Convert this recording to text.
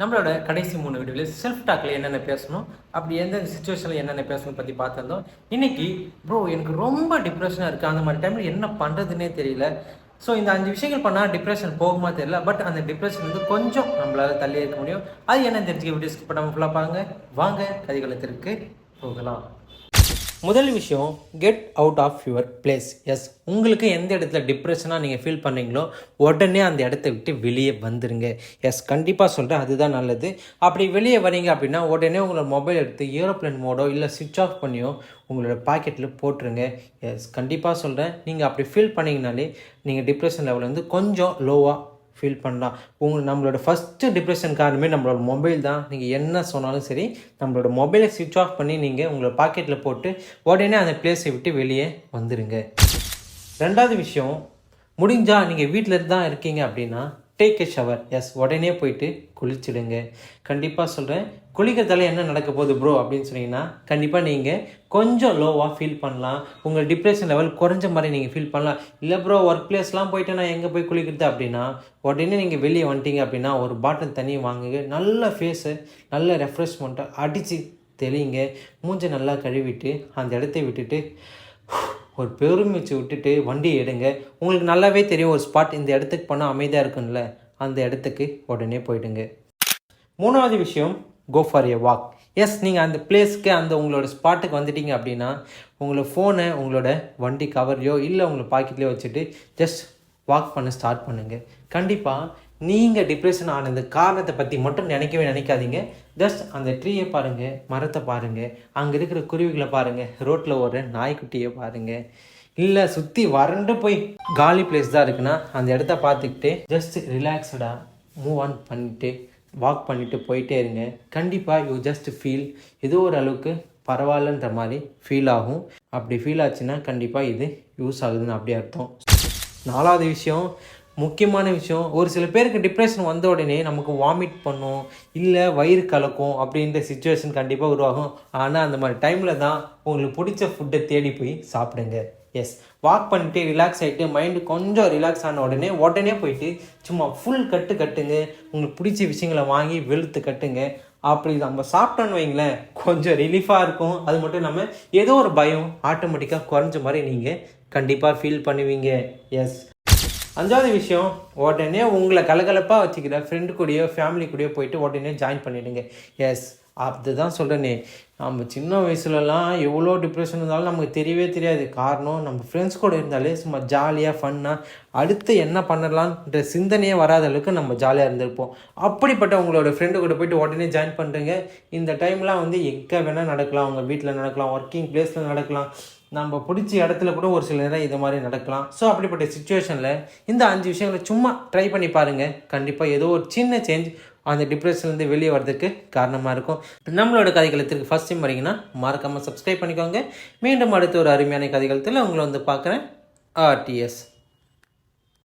நம்மளோட கடைசி மூணு வீடியோவில் செல்ஃப் டாக்கில் என்னென்ன பேசணும் அப்படி எந்த சுச்சுவேஷனில் என்னென்ன பேசணும் பற்றி பார்த்துருந்தோம். இன்னைக்கு ப்ரோ எனக்கு ரொம்ப டிப்ரெஷனாக இருக்குது அந்த மாதிரி டைமில் என்ன பண்ணுறதுனே தெரியல. ஸோ இந்த அஞ்சு விஷயங்கள் பண்ணால் டிப்ரெஷன் போகுமா தெரியல. பட் அந்த டிப்ரெஷன் வந்து கொஞ்சம் நம்மளால் தள்ளி இருக்க முடியும். அது என்ன தெரிஞ்சுக்க வீடியோ ஸ்கிப் பண்ணாமல் ஃபுல்லாக பாருங்க. வாங்க கதைகளத்திற்கு போகலாம். முதல் விஷயம் get out of your place yes உங்களுக்கு எந்த இடத்துல டிப்ரெஷனாக நீங்கள் ஃபீல் பண்ணீங்களோ உடனே அந்த இடத்த விட்டு வெளியே வந்துடுங்க எஸ் கண்டிப்பாக சொல்கிறேன் அதுதான் நல்லது. அப்படி வெளியே வரீங்க அப்படின்னா உடனே உங்களோட மொபைல் எடுத்து ஏரோப்ளேன் மோடோ இல்லை சுவிட்ச் ஆஃப் பண்ணியோ உங்களோட பாக்கெட்டில் போட்டுருங்க. எஸ் கண்டிப்பாக சொல்கிறேன் நீங்கள் அப்படி ஃபீல் பண்ணிங்கனாலே நீங்கள் டிப்ரெஷன் லெவல் வந்து கொஞ்சம் லோவாக ஃபீல் பண்ணலாம். உங்கள் நம்மளோட ஃபஸ்ட்டு டிப்ரெஷன் காரணமே நம்மளோட மொபைல் தான். நீங்கள் என்ன சொன்னாலும் சரி நம்மளோட மொபைலை சுவிட்ச் ஆஃப் பண்ணி நீங்கள் உங்களோட பாக்கெட்டில் போட்டு உடனே அந்த பிளேஸை விட்டு வெளியே வந்துடுங்க ரெண்டாவது விஷயம் முடிஞ்சால் நீங்கள் வீட்டில் தான் இருக்கீங்க அப்படின்னா டேக் எ ஷவர் எஸ் உடனே போயிட்டு குளிச்சிடுங்க. கண்டிப்பாக சொல்கிறேன் குளிக்கிறதால என்ன நடக்க போகுது ப்ரோ அப்படின்னு சொன்னீங்கன்னா கண்டிப்பாக நீங்கள் கொஞ்சம் லோவாக ஃபீல் பண்ணலாம். உங்கள் டிப்ரெஷன் லெவல் குறைஞ்ச மாதிரி நீங்கள் ஃபீல் பண்ணலாம். இல்லை ப்ரோ ஒர்க் பிளேஸ்லாம் போயிட்டு நான் எங்கே போய் குளிக்கிறது அப்படின்னா உடனே நீங்கள் வெளியே வந்துட்டீங்க அப்படின்னா ஒரு பாட்டில் தண்ணி வாங்குங்க. நல்ல ஃபேஸை நல்ல ரெஃப்ரெஷ்மெண்ட்டை அடித்து தெளிங்க. மூஞ்சை நல்லா கழுவிட்டு அந்த இடத்த விட்டுட்டு ஒரு பெருமிச்சு விட்டுட்டு வண்டியை எடுங்க. உங்களுக்கு நல்லாவே தெரியும் ஒரு ஸ்பாட் இந்த இடத்துக்கு போனால் அமைதியாக இருக்கும்ல. அந்த இடத்துக்கு உடனே போயிடுங்க. மூணாவது விஷயம் go for a walk yes நீங்கள் அந்த பிளேஸ்க்கு அந்த உங்களோட ஸ்பாட்டுக்கு வந்துட்டீங்க அப்படின்னா உங்களோட ஃபோனை உங்களோட வண்டி கவர்லையோ இல்லை உங்களை பாக்கெட்லேயோ வச்சுட்டு ஜஸ்ட் வாக் பண்ண ஸ்டார்ட் பண்ணுங்கள் கண்டிப்பாக நீங்கள் டிப்ரெஷன் ஆனது காரணத்தை பற்றி மட்டும் நினைக்கவே நினைக்காதீங்க. ஜஸ்ட் அந்த ட்ரீயை பாருங்கள் மரத்தை பாருங்கள் அங்கே இருக்கிற குருவிகளை பாருங்கள் ரோட்டில் ஓடுற நாய்க்குட்டியை பாருங்கள் இல்லை சுற்றி வறண்டு போய் காலி பிளேஸ் தான் இருக்குன்னா அந்த இடத்த பார்த்துக்கிட்டு ஜஸ்ட் ரிலாக்ஸ்டாக மூவ் ஆன் பண்ணிட்டு வாக் பண்ணிட்டு போயிட்டே இருங்க. கண்டிப்பாக யூ ஜஸ்ட் ஃபீல் ஏதோ ஒரு அளவுக்கு பரவாயில்லன்ற மாதிரி ஃபீல் ஆகும். அப்படி ஃபீல் ஆச்சுன்னா கண்டிப்பாக இது யூஸ் ஆகுதுன்னு அப்படியே அர்த்தம். நாலாவது விஷயம் முக்கியமான விஷயம் ஒரு சில பேருக்கு டிப்ரெஷன் வந்த உடனே நமக்கு வாமிட் பண்ணும் இல்லை வயிறு கலக்கும் அப்படின்ற சுச்சுவேஷன் கண்டிப்பாக உருவாகும். ஆனால் அந்த மாதிரி டைமில் தான் உங்களுக்கு பிடிச்ச ஃபுட்டை தேடி போய் சாப்பிடுங்க. எஸ் வாக் பண்ணிட்டு ரிலாக்ஸ் ஆகிட்டு மைண்டு கொஞ்சம் ரிலாக்ஸ் ஆன உடனே உடனே போயிட்டு சும்மா ஃபுல் கட்டு கட்டுங்க. உங்களுக்கு பிடிச்ச விஷயங்களை வாங்கி வெளுத்து கட்டுங்க. அப்படி நம்ம சாப்பிட்டோன்னு வைங்களேன் கொஞ்சம் ரிலீஃபாக இருக்கும். அது மட்டும் இல்லாமல் ஏதோ ஒரு பயம் ஆட்டோமேட்டிக்காக குறைஞ்ச மாதிரி நீங்கள் கண்டிப்பாக ஃபீல் பண்ணுவீங்க. எஸ் அஞ்சாவது விஷயம் உடனே உங்களை கலகலப்பாக வச்சுக்கிற ஃப்ரெண்டு கூடயோ ஃபேமிலி கூடயோ போயிட்டு உடனே ஜாயின் பண்ணிவிடுங்க எஸ் அதுதான் சொல்கிறேனே நம்ம சின்ன வயசுலலாம் எவ்வளோ டிப்ரெஷன் இருந்தாலும் நமக்கு தெரியவே தெரியாது. காரணம் நம்ம ஃப்ரெண்ட்ஸ் கூட இருந்தாலே சும்மா ஜாலியாக ஃபன்னாக அடுத்து என்ன பண்ணலான்ற சிந்தனையே வராத அளவுக்கு நம்ம ஜாலியாக இருந்திருப்போம். அப்படிப்பட்ட உங்களோட ஃப்ரெண்டு கூட போயிட்டு உடனே ஜாயின் பண்ணுறீங்க இந்த டைம்லாம் வந்து எங்கே வேணால் நடக்கலாம். உங்கள் வீட்டில் நடக்கலாம் ஒர்க்கிங் பிளேஸில் நடக்கலாம். நம்ம பிடிச்ச இடத்துல கூட ஒரு சில நேரம் இது மாதிரி நடக்கலாம். ஸோ அப்படிப்பட்ட சுச்சுவேஷனில் இந்த அஞ்சு விஷயங்களை சும்மா ட்ரை பண்ணி பாருங்கள் கண்டிப்பாக ஏதோ ஒரு சின்ன சேஞ்ச் அந்த டிப்ரெஷன்லேருந்து வெளியே வரதுக்கு காரணமாக இருக்கும். நம்மளோட கதைகளத்திற்கு ஃபஸ்ட் டைம் வரீங்கன்னா மறக்காமல் சப்ஸ்கிரைப் பண்ணிக்கோங்க. மீண்டும் அடுத்த ஒரு அருமையான கதைகளத்தில் உங்களை வந்து பார்க்குறேன். ஆர்டிஎஸ்